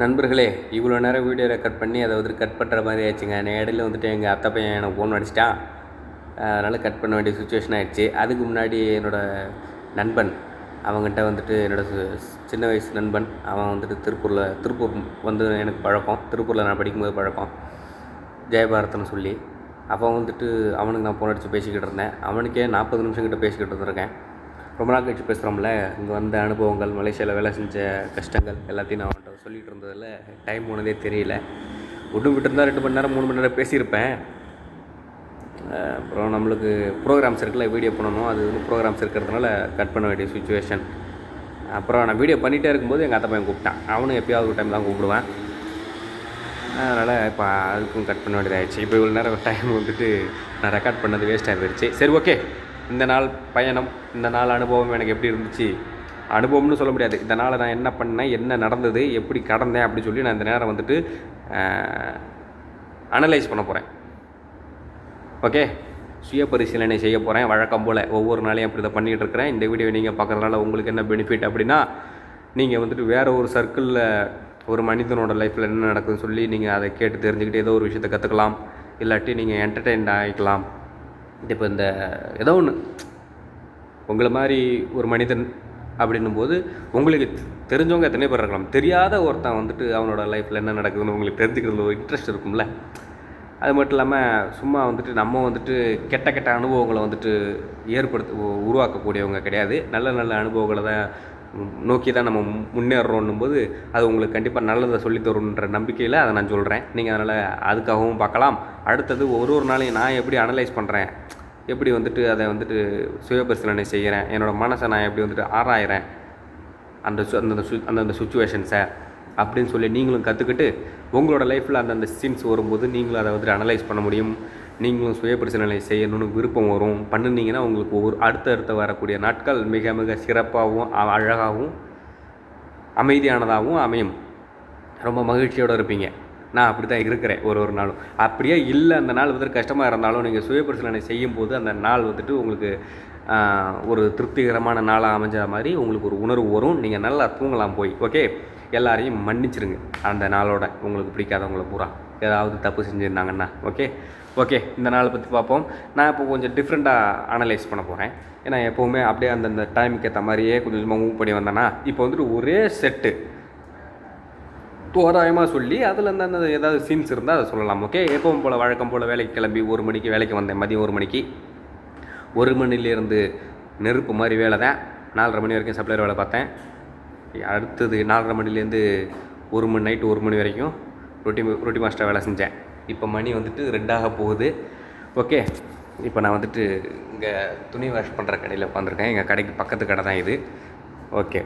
நண்பர்களே இவ்வளோ நேரம் வீடியோ கட் பண்ணி அதை வந்து கட் பண்ணுற மாதிரி ஆயிடுச்சுங்க. நான் இடையில வந்துட்டு எங்கள் அத்தை பையன் எனக்கு ஃபோன் அடிச்சிட்டான் அதனால் கட் பண்ண வேண்டிய சுச்சுவேஷன் ஆயிடுச்சு. அதுக்கு முன்னாடி என்னோடய நண்பன் அவங்ககிட்ட வந்துட்டு என்னோட சின்ன வயசு நண்பன் அவன் வந்துட்டு திருப்பூரில் திருப்பூர் வந்து எனக்கு பழக்கம். திருப்பூரில் நான் படிக்கும்போது பழக்கம். ஜெயபாரத்னு சொல்லி. அவன் வந்துட்டு அவனுக்கு நான் ஃபோன் அடித்து பேசிக்கிட்டு இருந்தேன். அவனுக்கே நாற்பது நிமிஷம் கிட்ட பேசிக்கிட்டு இருந்திருக்கேன். ரொம்ப நாள் கழிச்சு பேசுகிறோம்ல இங்கே வந்த அனுபவங்கள் மலேசியாவில் வேலை செஞ்ச கஷ்டங்கள் எல்லாத்தையும் நான் சொல்லிகிட்டு இருந்ததில் டைம் போனதே தெரியல. விட்டு விட்டுருந்தா ரெண்டு மணி நேரம் மூணு மணி நேரம் பேசியிருப்பேன். அப்புறம் நம்மளுக்கு ப்ரோக்ராம்ஸ் இருக்குல்ல வீடியோ பண்ணணும். அது வந்து ப்ரோக்ராம்ஸ் இருக்கிறதுனால கட் பண்ண வேண்டிய சுச்சுவேஷன் அப்புறம் நான் வீடியோ பண்ணிகிட்டே இருக்கும்போது எங்கள் அத்தை பையன் கூப்பிட்டான். அவனும் எப்பயாவது ஒரு டைம் தான் கூப்பிடுவேன். அதனால் இப்போ அதுக்கும் கட் பண்ண வேண்டியதாகிடுச்சு இப்போ இவ்வளோ நேரம் டைம் வந்துட்டு நான் ரெக்கார்ட் பண்ணது வேஸ்ட் ஆகி போயிடுச்சு சரி ஓகே இந்த நாள் பயணம் இந்த நாள் அனுபவம் எனக்கு எப்படி இருந்துச்சு? அனுபவம்னு சொல்ல முடியாது. இதனால் நான் என்ன பண்ணேன் என்ன நடந்தது எப்படி கடந்தேன் அப்படி சொல்லி நான் இந்த நேரம் வந்துட்டு அனலைஸ் பண்ண போகிறேன் ஓகே சுய பரிசீலனை செய்ய போகிறேன் வழக்கம் போல் ஒவ்வொரு நாளையும் அப்படி இதை பண்ணிகிட்டு இருக்கிறேன். இந்த வீடியோ நீங்கள் பார்க்குறதுனால உங்களுக்கு என்ன பெனிஃபிட் அப்படின்னா நீங்கள் வந்துட்டு வேறு ஒரு சர்க்கிளில் ஒரு மனிதனோட லைஃப்பில் என்ன நடக்குதுன்னு சொல்லி நீங்கள் அதை கேட்டு தெரிஞ்சுக்கிட்டு ஏதோ ஒரு விஷயத்தை கற்றுக்கலாம் இல்லாட்டி நீங்கள் என்டர்டெயின் ஆகிக்கலாம். இப்போ இந்த ஏதோ ஒன்று உங்களை மாதிரி ஒரு மனிதன் அப்படின்னும் போது உங்களுக்கு தெரிஞ்சவங்க எத்தனை பேர் இருக்கலாம். தெரியாத ஒருத்தன் வந்துட்டு அவனோட லைஃப்பில் என்ன நடக்குதுன்னு உங்களுக்கு தெரிஞ்சுக்கிறதுல ஒரு இன்ட்ரெஸ்ட் இருக்கும்ல. அது மட்டும் இல்லாமல் சும்மா வந்துட்டு நம்ம வந்துட்டு கெட்ட கெட்ட அனுபவங்களை வந்துட்டு ஏற்படுத்த உருவாக்கக்கூடியவங்க கிடையாது. நல்ல நல்ல அனுபவங்களை தான் நோக்கி தான் நம்ம மு- முன்னேறோன்னும் போது அது உங்களுக்கு கண்டிப்பாக நல்லதை சொல்லித் தரும்ன்ற நம்பிக்கையில் அதை நான் சொல்கிறேன் நீங்கள் அதனால் அதுக்காகவும் பார்க்கலாம். அடுத்தது ஒரு ஒரு நாளையும் நான் எப்படி அனலைஸ் பண்ணுறேன் எப்படி வந்துட்டு அதை வந்துட்டு சுயபரிசீலனை செய்கிறேன்? என்னோடய மனசை நான் எப்படி வந்துட்டு ஆராயிறேன்? அந்த சு அந்தந்த சு அந்தந்த சுச்சுவேஷன்ஸை அப்படின்னு சொல்லி நீங்களும் கற்றுக்கிட்டு உங்களோட லைஃப்பில் அந்தந்த சீன்ஸ் வரும்போது நீங்களும் அதை வந்துட்டு அனலைஸ் பண்ண முடியும். நீங்களும் சுயபரிசீலனை செய்யணும்னு விருப்பம் வரும். பண்ணுனீங்கன்னா உங்களுக்கு ஒரு அடுத்த அடுத்த வரக்கூடிய நாட்கள் மிக மிக சிறப்பாகவும் அ- அழகாகவும் அமைதியானதாகவும் அமையும். ரொம்ப மகிழ்ச்சியோடு இருப்பீங்க. நான் அப்படி தான் இருக்கிறேன் ஒரு ஒரு நாளும். அப்படியே இல்லை அந்த நாள் வந்துட்டு கஷ்டமாக இருந்தாலும் நீங்கள் சுயபரிசீலனை செய்யும்போது அந்த நாள் வந்துட்டு உங்களுக்கு ஒரு திருப்திகரமான நாளாக அமைஞ்ச மாதிரி உங்களுக்கு ஒரு உணர்வு வரும். நீங்கள் நல்லா தூங்கலாம் போய் ஓகே? எல்லாரையும் மன்னிச்சிருங்க. அந்த நாளோட உங்களுக்கு பிடிக்காதவங்கள பூரா. ஏதாவது தப்பு செஞ்சுருந்தாங்கன்னா ஓகே? ஓகே இந்த நாளை பற்றி பார்ப்போம். நான் இப்போ கொஞ்சம் டிஃப்ரெண்ட்டாக அனலைஸ் பண்ண போகிறேன் ஏன்னா எப்போவுமே அப்படியே அந்தந்த டைமுக்கு ஏற்ற மாதிரியே கொஞ்சம் கொஞ்சமாக மூவ் பண்ணி வந்தேன்னா இப்போ வந்துட்டு ஒரே செட்டு தோராயமாக சொல்லி அதில் அந்த அந்த ஏதாவது சீன்ஸ் இருந்தால் அதை சொல்லலாம் ஓகே எப்பவும் போல் வழக்கம் போல் வேலைக்கு கிளம்பி ஒரு மணிக்கு வேலைக்கு வந்தேன் மதியம் ஒரு மணிக்கு. ஒரு மணிலேருந்து நெருப்பு மாதிரி வேலை தான். நாலரை மணி வரைக்கும் சப்ளையர் வேலை பார்த்தேன். அடுத்தது நாலரை மணிலேருந்து ஒரு மணி நைட்டு ஒரு மணி வரைக்கும் ரொட்டி ரொட்டி மாஸ்டர் வேலை செஞ்சேன். இப்போ மணி வந்துட்டு ரெண்டாக போகுது ஓகே இப்போ நான் வந்துட்டு இங்கே துணி வாஷ் பண்ணுற கடையில் உட்காந்துருக்கேன் எங்கள் கடைக்கு பக்கத்து கடை தான் இது ஓகே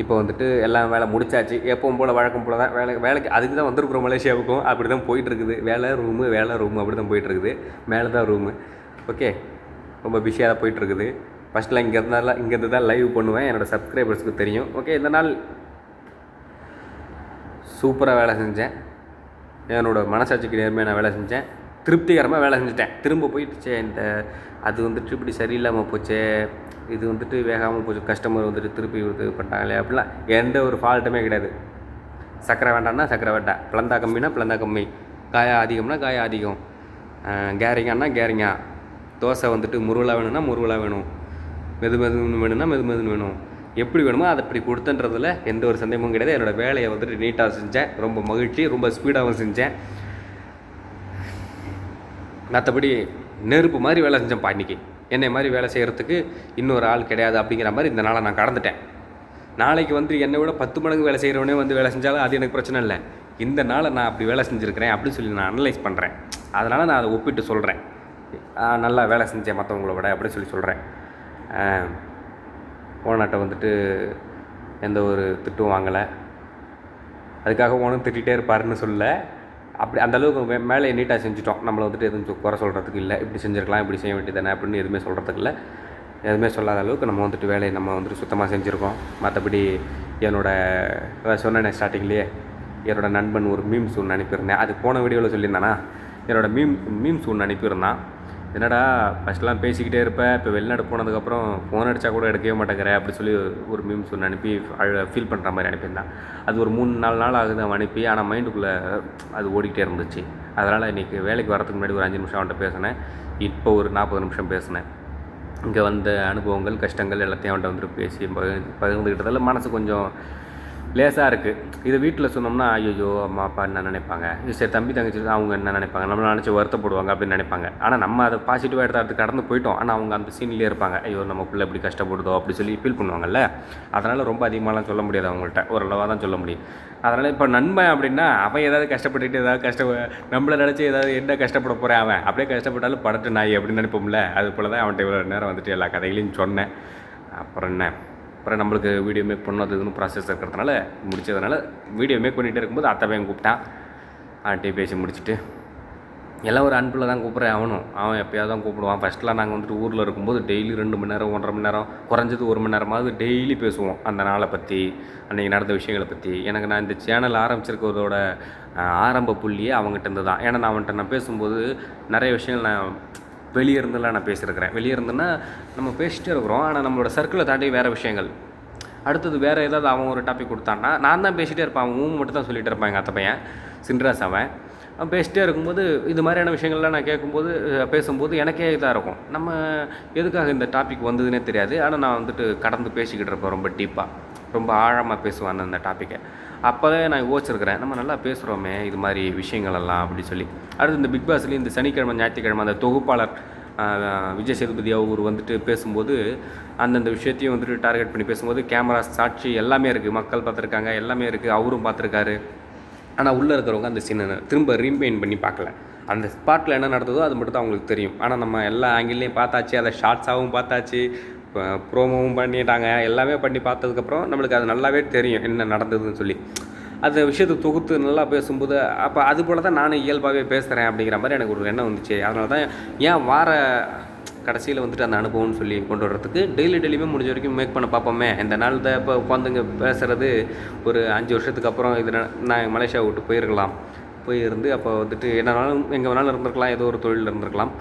இப்போ வந்துட்டு எல்லாம் வேலை முடிச்சாச்சு. எப்பவும் போல் வழக்கம் போல் தான் வேலை வேலைக்கு அதுக்கு தான் வந்திருக்கிறோம் மலேசியாவுக்கும். அப்படி தான் போயிட்டுருக்குது. வேலை ரூமு வேலை ரூமு அப்படி தான் போயிட்டுருக்குது. மேலே தான் ரூமு ஓகே ரொம்ப பிஸியாக தான் போயிட்டுருக்குது. ஃபஸ்ட்டில் இங்கே இருந்தாலும் இங்கேருந்து தான் லைவ் பண்ணுவேன். என்னோடய சப்ஸ்கிரைபர்ஸ்க்கு தெரியும். ஓகே இந்த நாள் சூப்பராக வேலை செஞ்சேன். என்னோடய மனசாட்சிக்கு நேர்மையாக நான் வேலை செஞ்சேன். திருப்திகரமாக வேலை செஞ்சுட்டேன். திரும்ப போயிட்டுச்சே இந்த அது வந்துட்டு இப்படி சரியில்லாமல் போச்சே இது வந்துட்டு வேகாமல் போச்சு கஸ்டமர் வந்துட்டு திருப்பி இது பண்ணிட்டாங்களே அப்படிலாம் எந்த ஒரு ஃபால்ட்டுமே கிடையாது. சக்கரை வேண்டாம்னா சக்கரை வேண்டாம் பிளந்தா கம்மினா பிளந்தா கம்மி காயா அதிகம்னா காயா அதிகம் கேரிங்கானா கேரிங்கா தோசை வந்துட்டு முருவலாக வேணும்னா முருவலாக வேணும் மெது மெதுன்னு வேணும்னா மெது மெதுன்னு வேணும். எப்படி வேணுமோ அதை அப்படி கொடுத்துன்றதுல எந்த ஒரு சந்தேகமும் கிடையாது. என்னோடய வேலையை வந்துட்டு நீட்டாக செஞ்சேன் ரொம்ப மகிழ்ச்சி ரொம்ப ஸ்பீடாகவும் செஞ்சேன். மற்றபடி நெருப்பு மாதிரி வேலை செஞ்சேன்ப்பா இன்னைக்கு. என்னை மாதிரி வேலை செய்கிறதுக்கு இன்னொரு ஆள் கிடையாது அப்படிங்கிற மாதிரி இந்த நாளை நான் கடந்துட்டேன். நாளைக்கு வந்து என்னை விட பத்து மடங்கு வேலை செய்கிறவனே வந்து வேலை செஞ்சாலும் அது எனக்கு பிரச்சனை இல்லை. இந்த நாளை நான் அப்படி வேலை செஞ்சுருக்கிறேன் அப்படின்னு சொல்லி நான் அனலைஸ் பண்ணுறேன் அதனால் நான் அதை ஒப்பிட்டு சொல்கிறேன் நல்லா வேலை செஞ்சேன் மற்றவங்களோட அப்படின்னு சொல்லி சொல்கிறேன் ஓனாட்டை வந்துட்டு எந்த ஒரு திட்டும் வாங்கலை. அதுக்காக ஓனும் திட்டிகிட்டே இருப்பாருன்னு சொல்ல அப்படி அந்தளவுக்கு மேலே நீட்டாக செஞ்சுட்டோம். நம்மளை வந்துட்டு எதுவும் குறை சொல்கிறதுக்கு இல்லை. இப்படி செஞ்சுருக்கலாம் இப்படி செய்ய வேண்டியதானே அப்படின்னு எதுவுமே சொல்கிறதுக்கு இல்லை. எதுவுமே சொல்லாத அளவுக்கு நம்ம வந்துட்டு வேலையை நம்ம வந்துட்டு சுத்தமாக செஞ்சுருக்கோம். மற்றபடி என்னோட சொன்னேன் ஸ்டார்டிங்லேயே என்னோட நண்பன் ஒரு மீம்ஸ் ஒன்று அனுப்பியிருந்தேன். அது போன வீடியோவில் சொல்லியிருந்தானா? என்னோட மீம் மீம்ஸ் ஒன்று அனுப்பியிருந்தான். என்னடா ஃபஸ்ட்லாம் பேசிக்கிட்டே இருப்பேன் இப்போ வெளிநாடு போனதுக்கப்புறம் ஃபோன் அடித்தா கூட எடுக்கவே மாட்டேங்கிற அப்படி சொல்லி ஒரு மீம்ஸ் ஒன்று அனுப்பி ஃபீல் பண்ணுற மாதிரி அனுப்பியிருந்தான் அது ஒரு மூணு நாலு நாள் ஆகுது அவன் அனுப்பி ஆனால் மைண்டுக்குள்ளே அது ஓடிக்கிட்டே இருந்துச்சு. அதனால் இன்றைக்கி வேலைக்கு வரதுக்கு முன்னாடி ஒரு அஞ்சு நிமிஷம் அவன்கிட்ட பேசினேன். இப்போ ஒரு நாற்பது நிமிஷம் பேசினேன். இங்கே வந்த அனுபவங்கள் கஷ்டங்கள் எல்லாத்தையும் அவன்கிட்ட வந்துட்டு பேசி பகிர்ந்து பகிர்ந்துக்கிட்டதால மனசு கொஞ்சம் லேசாக இருக்குது இது வீட்டில் சொன்னோம்னா ஐயோ அம்மா அப்பா என்ன நினைப்பாங்க? சரி தம்பி தங்கச்சி அவங்க என்ன நினைப்பாங்க? நம்மளை நினச்சி வருத்தப்படுவாங்க அப்படின்னு நினைப்பாங்க. ஆனால் நம்ம அதை பாசிட்டிவாக எடுத்து அடுத்து கடந்து போயிட்டோம். ஆனால் அவங்க அந்த சீன்லேயே இருப்பாங்க. ஐயோ நம்ம பிள்ளை இப்படி கஷ்டப்படுதோ அப்படி சொல்லி ஃபீல் பண்ணுவாங்கல்ல? அதனால் ரொம்ப அதிகமாகலாம் சொல்ல முடியாது அவங்கள்ட்ட. ஓரளவாக தான் சொல்ல முடியும். அதனால் இப்போ நண்பன் அப்படின்னா அவன் ஏதாவது கஷ்டப்பட்டுட்டு ஏதாவது கஷ்ட நம்மளை நினச்சி ஏதாவது என்ன கஷ்டப்பட போகிறேன் அவன்? அப்படியே கஷ்டப்பட்டாலும் படட்டு நாய் அப்படின்னு நினைப்போம்ல? அது போல் தான் அவன்கிட்ட இவ்வளோ நேரம் வந்துட்டு எல்லா கதைகளையும் சொன்னேன். அப்புறம் என்ன? அப்புறம் நம்மளுக்கு வீடியோ மேக் பண்ணணும் அது இதுன்னு ப்ராசஸ் இருக்கிறதுனால முடிச்சதுனால வீடியோ மேக் பண்ணிகிட்டே இருக்கும்போது அத்தை பையன் கூப்பிட்டான். ஆண்டி பேசி முடிச்சுட்டு எல்லாம் ஒரு அன்பில் தான் கூப்பிட்றேன் அவனும். அவன் எப்போயாவது தான் கூப்பிடுவான். ஃபஸ்ட்லாம் நாங்கள் வந்துட்டு ஊரில் இருக்கும்போது டெய்லி ரெண்டு மணி நேரம் ஒன்றரை மணி நேரம் குறைஞ்சது ஒரு மணி நேரமாவது டெய்லி பேசுவோம். அந்த நாளை பற்றி அன்றைக்கி நடந்த விஷயங்களை பற்றி எனக்கு நான் இந்த சேனல் ஆரம்பிச்சிருக்கிறதோட ஆரம்ப புள்ளியே அவங்ககிட்ட இருந்து தான். ஏன்னா நான் அவன்கிட்ட நான் பேசும்போது நிறைய விஷயங்கள் நான் வெளியே இருந்தெல்லாம் நான் பேசியிருக்கிறேன். வெளியே இருந்துன்னா நம்ம பேசிகிட்டே இருக்கிறோம். ஆனால் நம்மளோட சர்க்கிளை தாண்டி வேறு விஷயங்கள். அடுத்தது வேறு ஏதாவது அவன் ஒரு டாபிக் கொடுத்தான்னா நான் தான் பேசிகிட்டே இருப்பேன். அவன் ஊம் மட்டும் தான் சொல்லிகிட்டு இருப்பான் எங்கள் அத்தை பையன். சின்ராஸ் அவன். அவன் பேசிட்டே இருக்கும்போது இது மாதிரியான விஷயங்கள்லாம் நான் கேட்கும்போது பேசும்போது எனக்கே இதாக இருக்கும். நம்ம எதுக்காக இந்த டாபிக் வந்ததுன்னே தெரியாது. ஆனால் நான் வந்துட்டு கடந்து பேசிக்கிட்டு இருப்பேன் ரொம்ப டீப்பாக ரொம்ப ஆழமாக பேசுவேன் அந்த டாப்பிக்கை அப்போவே நான் யோசிச்சிருக்கிறேன் நம்ம நல்லா பேசுகிறோமே இது மாதிரி விஷயங்கள் எல்லாம் அப்படி சொல்லி. அடுத்து இந்த பிக் பாஸ்லேயும் இந்த சனிக்கிழமை ஞாயிற்றுக்கிழமை அந்த தொகுப்பாளர் விஜய் சேதுபதி அவர் வந்துட்டு பேசும்போது அந்தந்த விஷயத்தையும் வந்துட்டு டார்கெட் பண்ணி பேசும்போது கேமரா சாட்சி எல்லாமே இருக்குது மக்கள் பார்த்துருக்காங்க எல்லாமே இருக்குது அவரும் பார்த்துருக்காரு. ஆனால் உள்ளே இருக்கிறவங்க அந்த சீனை திரும்ப ரீம்பெயின் பண்ணி பார்க்கல. அந்த ஸ்பாட்டில் என்ன நடந்ததோ அது மட்டும் தான் அவங்களுக்கு தெரியும். ஆனால் நம்ம எல்லா ஆங்கிள்லேயும் பார்த்தாச்சு அதை ஷார்ட்ஸாகவும் பார்த்தாச்சு. இப்போ ப்ரோமோவும் பண்ணிட்டாங்க எல்லாமே பண்ணி பார்த்ததுக்கப்புறம் நம்மளுக்கு அது நல்லாவே தெரியும் என்ன நடந்ததுன்னு சொல்லி. அந்த விஷயத்தை தொகுத்து நல்லா பேசும்போது அப்போ அது போல் தான் நானும் இயல்பாகவே பேசுகிறேன் அப்படிங்கிற மாதிரி எனக்கு ஒரு எண்ணம் வந்துச்சு. அதனால தான் ஏன் வார கடைசியில் வந்துட்டு அந்த அனுபவம்னு சொல்லி கொண்டு வர்றதுக்கு டெய்லி டெய்லியுமே முடிஞ்ச வரைக்கும் மேக் பண்ண பார்ப்போமே. இந்த நாள் தான் இப்போ உட்காந்துங்க பேசுகிறது ஒரு அஞ்சு வருஷத்துக்கு அப்புறம் இது நான் மலேசியா விட்டு போயிருக்கலாம். போயிருந்து அப்போ வந்துட்டு வேணாலும் எங்கே வேணாலும் இருந்திருக்கலாம் ஏதோ ஒரு தொழில் இருந்திருக்கலாம்.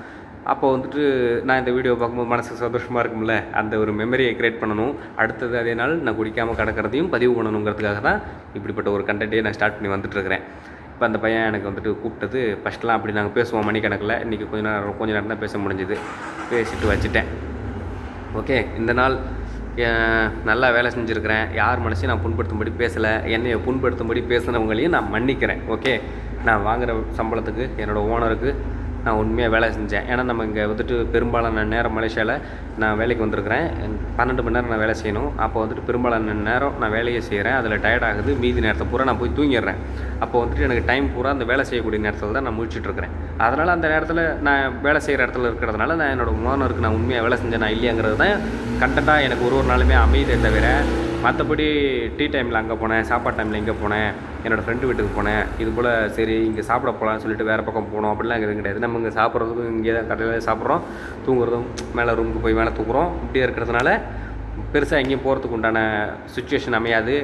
அப்போ வந்துட்டு நான் இந்த வீடியோ பார்க்கும்போது மனசுக்கு சந்தோஷமாக இருக்கும்ல? அந்த ஒரு மெமரியை க்ரியேட் பண்ணணும். அடுத்தது அதே நாள் நான் குடிக்காமல் கிடக்கிறதையும் பதிவு பண்ணணுங்கிறதுக்காக தான் இப்படிப்பட்ட ஒரு கண்டென்ட்டே நான் ஸ்டார்ட் பண்ணி வந்துட்டுருக்கிறேன். இப்போ அந்த பையன் எனக்கு வந்துட்டு கூப்பிட்டது ஃபஸ்ட்லாம் அப்படி நாங்கள் பேசுவோம் மணிக்கணக்கில் இன்றைக்கி கொஞ்ச நேரம் கொஞ்ச நேரம் தான் பேச முடிஞ்சுது. பேசிட்டு வச்சுட்டேன். ஓகே இந்த நாள் நல்லா வேலை செஞ்சுருக்கிறேன். யார் மனசையும் நான் புண்படுத்தும்படி பேசலை. என்னையை புண்படுத்தும்படி பேசுனவங்களையும் நான் மன்னிக்கிறேன். ஓகே நான் வாங்குகிற சம்பளத்துக்கு என்னோடய ஓனருக்கு நான் உண்மையாக வேலை செஞ்சேன். ஏன்னா நம்ம இங்கே வந்துட்டு பெரும்பாலான நேரம் மலேசியாவில் நான் வேலைக்கு வந்திருக்கிறேன். பன்னெண்டு மணி நேரம் நான் வேலை செய்யணும். அப்போ வந்துட்டு பெரும்பாலான நேரம் நான் வேலையை செய்கிறேன் அதில் டயர்ட் ஆகுது. மீதி நேரத்தை பூரா நான் போய் தூங்கிடுறேன். அப்போ வந்துட்டு எனக்கு டைம் பூரா அந்த வேலை செய்யக்கூடிய நேரத்தில் தான் நான் முழிச்சிட்டு அதனால் அந்த நேரத்தில் நான் வேலை செய்கிற இடத்துல இருக்கிறதுனால நான் என்னோட ஓனருக்கு நான் உண்மையாக வேலை செஞ்சேன் நான் இல்லையாங்கிறது தான் கண்டென்ட்டாக எனக்கு ஒரு ஒரு நாளுமே அமைதே தவிர மற்றபடி டீ டைமில் அங்கே போனேன் சாப்பாடு டைமில் இங்கே போனேன் என்னோடய ஃப்ரெண்டு வீட்டுக்கு போனேன். இது போல் சரி இங்கே சாப்பிட போகலான்னு சொல்லிட்டு வேறு பக்கம் போனோம். அப்படிலாம் எதுவும் கிடையாது. நம்ம இங்கே சாப்பிட்றதுக்கும் இங்கே தான் கடையில் சாப்பிட்றோம். தூங்குறதும் மேலே ரூமுக்கு போய் மேலே தூங்குறோம். இப்படியே இருக்கிறதுனால பெருசாக எங்கேயும் போகிறதுக்கு உண்டான சுச்சுவேஷன் அமையாது.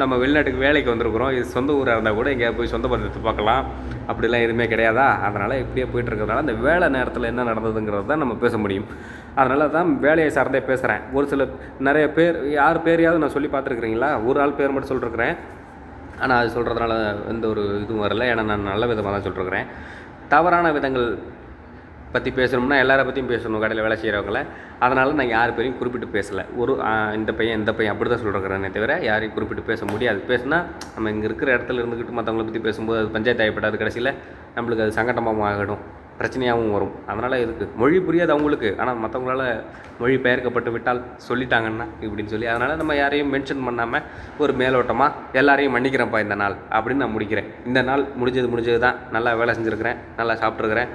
நம்ம வெளிநாட்டுக்கு வேலைக்கு வந்திருக்கிறோம். இது சொந்த ஊராக இருந்தால் கூட எங்கேயா போய் சொந்த பந்தத்தை பார்க்கலாம். அப்படிலாம் எதுவுமே கிடையாதா? அதனால் இப்படியே போயிட்டுருக்கிறதுனால அந்த வேலை நேரத்தில் என்ன நடந்ததுங்கிறது தான் நம்ம பேச முடியும். அதனால தான் வேலையை சார்ந்தே பேசுகிறேன் ஒரு சில நிறைய பேர் யார் பேரையாவது நான் சொல்லி பார்த்துருக்குறீங்களா? ஒரு ஆள் பேர் மட்டும் சொல்லிருக்கிறேன். ஆனால் அது சொல்கிறதுனால எந்த ஒரு இதுவும் வரல. ஏன்னா நான் நல்ல விதமாக தான் சொல்லிருக்கிறேன். தவறான விதங்கள் பற்றி பேசணும்னா எல்லாரை பற்றியும் பேசணும் கடையில் வேலை செய்கிறவங்கள அதனால் நான் யார் பேரையும் குறிப்பிட்டு பேசலை. ஒரு இந்த பையன் இந்த பையன் அப்படி தான் சொல்கிறேனே தவிர யாரையும் குறிப்பிட்டு பேச முடியாது. பேசுனா நம்ம இங்கே இருக்கிற இடத்துல இருந்துக்கிட்டு மற்றவங்கள பற்றி பேசும்போது அது பஞ்சாயத்து ஆகிப்படாது கடைசியில். நம்மளுக்கு அது சங்கடமாகவும் ஆகிடும் பிரச்சனையாகவும் வரும். அதனால் இதுக்கு மொழி புரியாது அவங்களுக்கு. ஆனால் மற்றவங்களால் மொழி பெயர்க்கப்பட்டு விட்டால் சொல்லிட்டாங்கன்னா இப்படின்னு சொல்லி அதனால் நம்ம யாரையும் மென்ஷன் பண்ணாமல் ஒரு மேலோட்டமாக எல்லாரையும் மன்னிக்கிறேன்ப்பா இந்த நாள் அப்படின்னு நான் முடிக்கிறேன். இந்த நாள் முடிஞ்சது முடிஞ்சது தான் நல்லா வேலை செஞ்சுருக்கிறேன் நல்லா சாப்பிட்ருக்கிறேன்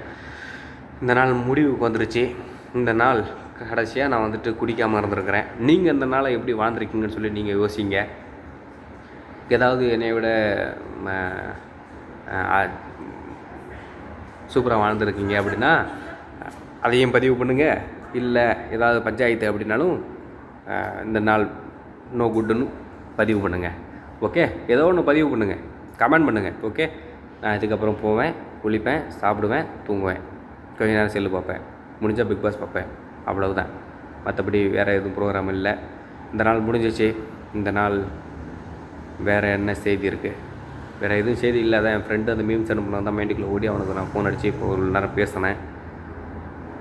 இந்த நாள் முடிவுக்கு வந்துருச்சு. இந்த நாள் கடைசியாக நான் வந்துட்டு குடிக்காமல் இருந்திருக்கிறேன். நீங்கள் இந்த நாளை எப்படி வாழ்ந்துருக்கீங்கன்னு சொல்லி நீங்கள் யோசிங்க. ஏதாவது என்னை விட சூப்பராக வாழ்ந்துருக்கீங்க அப்படின்னா அதையும் பதிவு பண்ணுங்கள் இல்லை ஏதாவது பஞ்சாயத்து அப்படின்னாலும் இந்த நாள் நோ குட்டுன்னு பதிவு பண்ணுங்கள் ஓகே? ஏதோ ஒன்று பதிவு பண்ணுங்கள் கமெண்ட் பண்ணுங்கள் ஓகே? நான் இதுக்கப்புறம் போவேன் குளிப்பேன் சாப்பிடுவேன் தூங்குவேன். கொஞ்ச நேரம் செல்லு பார்ப்பேன். முடிஞ்சால் பிக் பாஸ் பார்ப்பேன். அவ்வளவுதான். மற்றபடி வேறு எதுவும் ப்ரோக்ராம் இல்லை. இந்த நாள் முடிஞ்சிச்சு. இந்த நாள் வேறு என்ன செய்தி இருக்குது வேறு எதுவும் செய்தி இல்லை அதான் என் ஃப்ரெண்டு அந்த மீம்ஸ் அனுப்புனா தான் மைண்டுக்குள்ளே ஓடி அவனுக்கு நான் ஃபோன் அடித்து இப்போ ஒரு நேரம் பேசினேன்.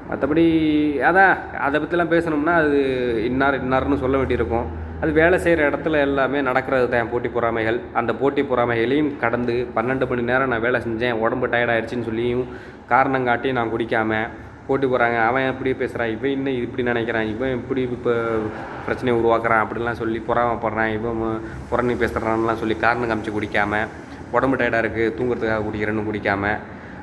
மற்றபடி அதான் அதை பற்றிலாம் பேசணும்னா அது இன்னார் இன்னார்னு சொல்ல வேண்டியிருக்கும். அது வேலை செய்கிற இடத்துல எல்லாமே நடக்கிறது தான் போட்டி பொறாமைகள். அந்த போட்டி பொறாமைகளையும் கடந்து பன்னெண்டு மணி நேரம் நான் வேலை செஞ்சேன் உடம்பு டயர்டாயிடுச்சின்னு சொல்லியும் காரணம் காட்டி நான் குடிக்காமல் போட்டி போகிறாங்க அவன் எப்படி பேசுகிறான் இவன் இன்னும் இப்படி நினைக்கிறான் இவன் இப்படி இப்போ பிரச்சனையை உருவாக்குறான் அப்படிலாம் சொல்லி பொறாமப்படுறான் இவன் புறணி பேசுகிறான்லாம் சொல்லி காரணம் காமிச்சு குடிக்காமல் உடம்பு டயர்டாக இருக்குது தூங்குறதுக்காக குடிக்கிறேன்னு குடிக்காமல்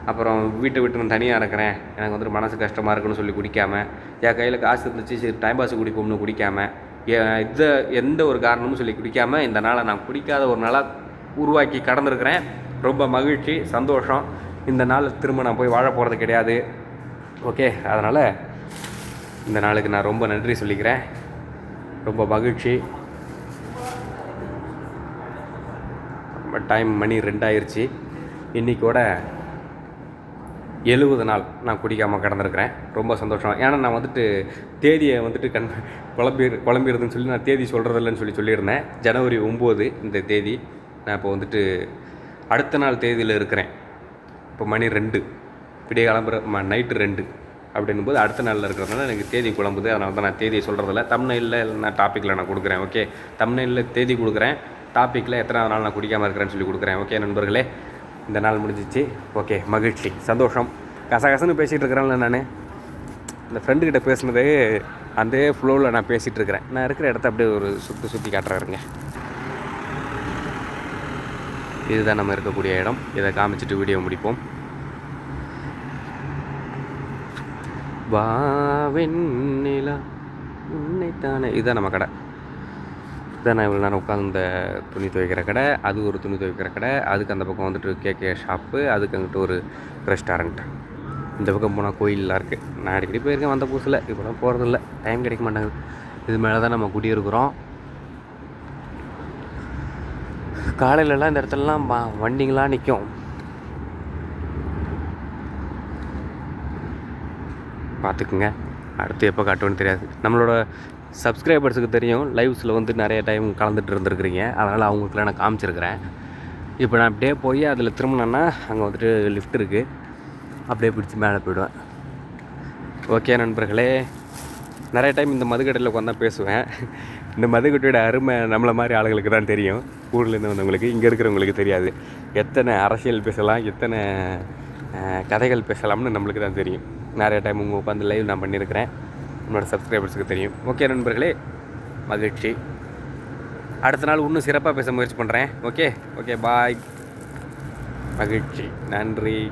அப்புறம் வீட்டை விட்டு நான் தனியாக இருக்கிறேன் எனக்கு வந்துட்டு மனசு கஷ்டமாக இருக்குன்னு சொல்லி குடிக்காமல் என் கையில் காசு இருந்துச்சு சரி டைம் பாஸ் குடிப்போம்னு குடிக்காம இதை எந்த ஒரு காரணமும் சொல்லி குடிக்காமல் இந்த நாளை நான் குடிக்காத ஒரு நாளாக உருவாக்கி கடந்திருக்கிறேன். ரொம்ப மகிழ்ச்சி சந்தோஷம். இந்த நாள் திரும்ப நான் போய் வாழ போகிறது கிடையாது. ஓகே அதனால் இந்த நாளுக்கு நான் ரொம்ப நன்றி சொல்லிக்கிறேன். ரொம்ப மகிழ்ச்சி. டைம் மணி ரெண்டாயிருச்சு. இன்றைக்கோட எழுபது நாள் நான் குடிக்காமல் கடந்திருக்கிறேன். ரொம்ப சந்தோஷம். ஏன்னா நான் வந்துட்டு தேதியை வந்துட்டு கண் குழம்பி குழம்பிடுதுன்னு சொல்லி நான் தேதி சொல்கிறதில்லன்னு சொல்லி சொல்லியிருந்தேன். ஜனவரி ஒம்பது இந்த தேதி நான் இப்போ வந்துட்டு அடுத்த நாள் தேதியில் இருக்கிறேன். இப்போ மணி ரெண்டு. விடிய கிளம்புற ம நைட்டு ரெண்டு அப்படின்னும் போது அடுத்த நாளில் இருக்கிறதுனால எனக்கு தேதி குழம்புது. அதனால தான் நான் தேதியை சொல்கிறதில்ல தமிழ்நெல்லில் நான் டாப்பிக்கில் நான் கொடுக்குறேன். ஓகே தமிழ்நெல்லில் தேதி கொடுக்குறேன். டாப்பிக்கில் எத்தனாவது நாள் நான் குடிக்காமல் இருக்கிறேன்னு சொல்லி கொடுக்குறேன். ஓகே நண்பர்களே? இந்த நாள் முடிஞ்சிச்சு. ஓகே மகிழ்ச்சி. சந்தோஷம். கசகசன்னு பேசிகிட்டு இருக்கிறேன்ல நான். இந்த ஃப்ரெண்டுக்கிட்ட பேசுனதே அந்த ஃப்ளோவில் நான் பேசிகிட்டு இருக்கிறேன். நான் இருக்கிற இடத்த அப்படியே ஒரு சுற்றி சுற்றி காட்டுறாருங்க. இதுதான் நம்ம இருக்கக்கூடிய இடம். இதை காமிச்சிட்டு வீடியோ முடிப்போம். வாவெண்ணிலா உன்னைத்தானே. இதுதான் நம்ம கடை. இதான் நான் இவ்வளோ நேரம் உட்காந்து இந்த துணி துவைக்கிற கடை. அது ஒரு துணி துவைக்கிற கடை. அதுக்கு அந்த பக்கம் வந்துட்டு கேகே ஷாப்பு அதுக்கு அங்கிட்டு ஒரு ரெஸ்டாரண்ட் இந்த பக்கம் போனால் கோயிலெலாம் இருக்குது நான் அடிக்கடி போயிருக்கேன் வந்த புதுசில். இப்போலாம் போகிறதில்ல டைம் கிடைக்க மாட்டேங்குது. இது மேலே தான் நம்ம குடியிருக்கிறோம். காலையிலலாம் இந்த இடத்துலலாம் வண்டிங்களாம் நிற்கும் பார்த்துக்குங்க. அடுத்து எப்போ காட்டுவோன்னு தெரியாது. நம்மளோட சப்ஸ்கிரைபர்ஸுக்கு தெரியும். லைவ்ஸில் வந்து நிறைய டைம் கலந்துட்டு இருந்திருக்கிறீங்க. அதனால் அவங்களுக்குலாம் நான் காமிச்சிருக்கிறேன். இப்போ நான் அப்படியே போய் அதில் திரும்பினேன்னா அங்கே வந்துட்டு லிஃப்ட் இருக்குது அப்படியே பிடிச்சி மேலே போயிடுவேன். ஓகே நண்பர்களே. நிறைய டைம் இந்த மதுக்கடையில் உட்காந்து தான் பேசுவேன். இந்த மதுக்கட்டையோட அருமை நம்மளை மாதிரி ஆளுகளுக்கு தான் தெரியும். ஊர்லேருந்து வந்தவங்களுக்கு இங்கே இருக்கிறவங்களுக்கு தெரியாது. எத்தனை அரசியல் பேசலாம் எத்தனை கதைகள் பேசலாம்னு நம்மளுக்கு தான் தெரியும். நிறைய டைம் உங்கள் உட்காந்து லைவ் நான் பண்ணியிருக்கிறேன். நம்மளோட சப்ஸ்கிரைபர்ஸுக்கு தெரியும். ஓகே நண்பர்களே மகிழ்ச்சி. அடுத்த நாள் இன்னும் சிறப்பாக பேச முயற்சி பண்ணுறேன் ஓகே ஓகே பாய் மகிழ்ச்சி. நன்றி.